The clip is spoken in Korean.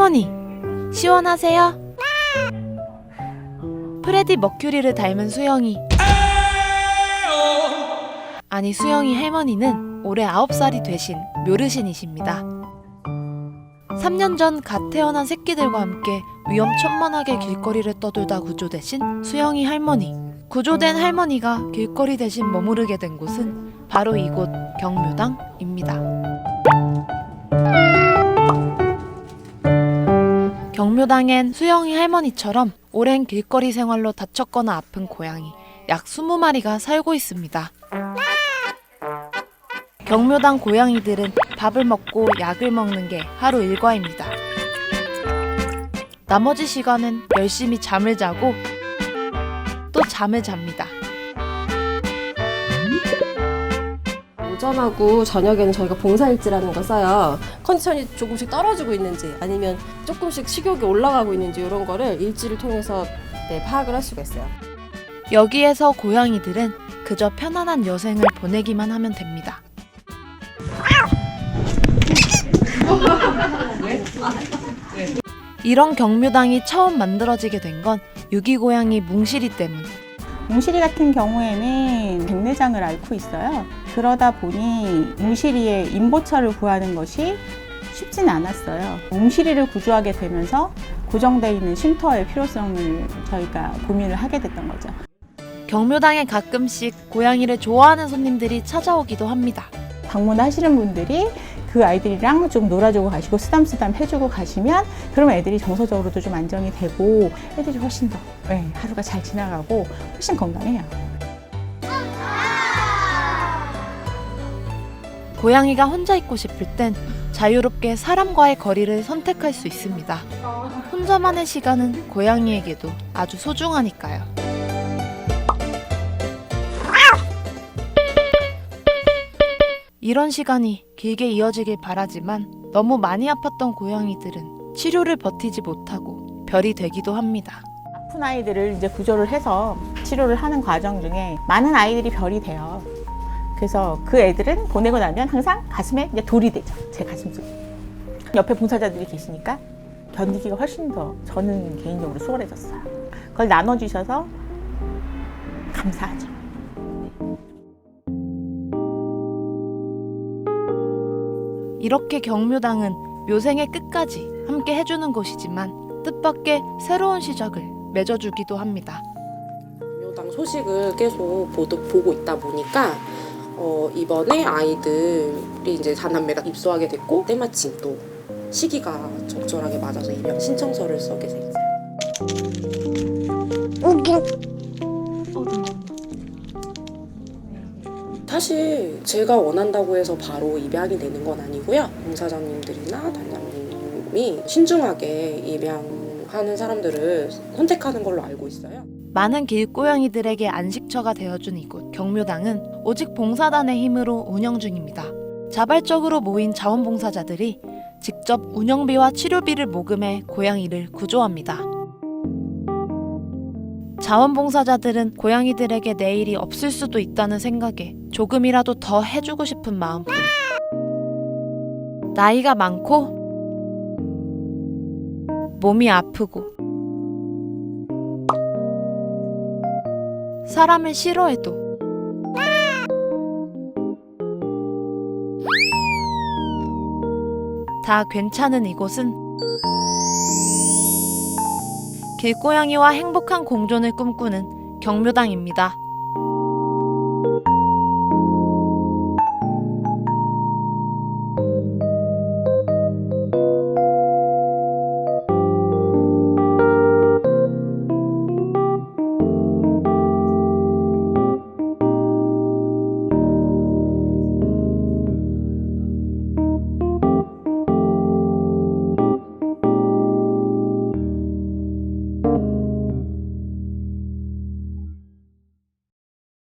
할머니, 시원하세요? 프레디 머큐리를 닮은 수영이. 아니, 수영이 할머니는 올해 9살이 되신 묘르신이십니다. 3년 전 갓 태어난 새끼들과 함께 위험천만하게 길거리를 떠돌다 구조되신 수영이 할머니. 구조된 할머니가 길거리 대신 머무르게 된 곳은 바로 이곳 경묘당입니다. 경묘당엔 수영이 할머니처럼 오랜 길거리 생활로 다쳤거나 아픈 고양이 약 20마리가 살고 있습니다. 경묘당 고양이들은 밥을 먹고 약을 먹는 게 하루 일과입니다. 나머지 시간은 열심히 잠을 자고 또 잠을 잡니다. 오전하고 저녁에는 저희가 봉사일지라는 걸 써요. 컨디션이 조금씩 떨어지고 있는지 아니면 조금씩 식욕이 올라가고 있는지 이런 거를 일지를 통해서 네, 파악을 할 수가 있어요. 여기에서 고양이들은 그저 편안한 여생을 보내기만 하면 됩니다. 이런 경묘당이 처음 만들어지게 된 건 유기고양이 뭉실이 때문. 뭉실이 같은 경우에는 백내장을 앓고 있어요. 그러다 보니 뭉실이의 임보처를 구하는 것이 쉽진 않았어요. 뭉실이를 구조하게 되면서 고정되어 있는 쉼터의 필요성을 저희가 고민을 하게 됐던 거죠. 경묘당에 가끔씩 고양이를 좋아하는 손님들이 찾아오기도 합니다. 방문하시는 분들이 그 아이들이랑 좀 놀아주고 가시고 쓰담쓰담 해주고 가시면 그러면 애들이 정서적으로도 좀 안정이 되고 애들이 훨씬 더 네, 하루가 잘 지나가고 훨씬 건강해요. 고양이가 혼자 있고 싶을 땐 자유롭게 사람과의 거리를 선택할 수 있습니다. 혼자만의 시간은 고양이에게도 아주 소중하니까요. 이런 시간이 길게 이어지길 바라지만 너무 많이 아팠던 고양이들은 치료를 버티지 못하고 별이 되기도 합니다. 아픈 아이들을 이제 구조를 해서 치료를 하는 과정 중에 많은 아이들이 별이 돼요. 그래서 그 애들은 보내고 나면 항상 가슴에 이제 돌이 되죠. 제 가슴 속에. 옆에 봉사자들이 계시니까 견디기가 훨씬 더 저는 개인적으로 수월해졌어요. 그걸 나눠주셔서 감사하죠. 이렇게 경묘당은 묘생의 끝까지 함께 해주는 곳이지만 뜻밖의 새로운 시작을 맺어주기도 합니다. 묘당 소식을 계속 보도, 보고 있다 보니까 어, 이번에 아이들이 이제 사남매가 입소하게 됐고 때마침 또 시기가 적절하게 맞아서 입양 신청서를 써게 됐어요. 사실 제가 원한다고 해서 바로 입양이 되는 건 아니고요. 봉사자님들이나 단장님이 신중하게 입양 하는 사람들을 선택하는 걸로 알고 있어요. 많은 길고양이들에게 안식처가 되어준 이곳 경묘당은 오직 봉사단의 힘으로 운영 중입니다. 자발적으로 모인 자원봉사자들이 직접 운영비와 치료비를 모금해 고양이를 구조합니다. 자원봉사자들은 고양이들에게 내일이 없을 수도 있다는 생각에 조금이라도 더 해주고 싶은 마음뿐. 나이가 많고 몸이 아프고 사람을 싫어해도 다 괜찮은 이곳은 길고양이와 행복한 공존을 꿈꾸는 경묘당입니다.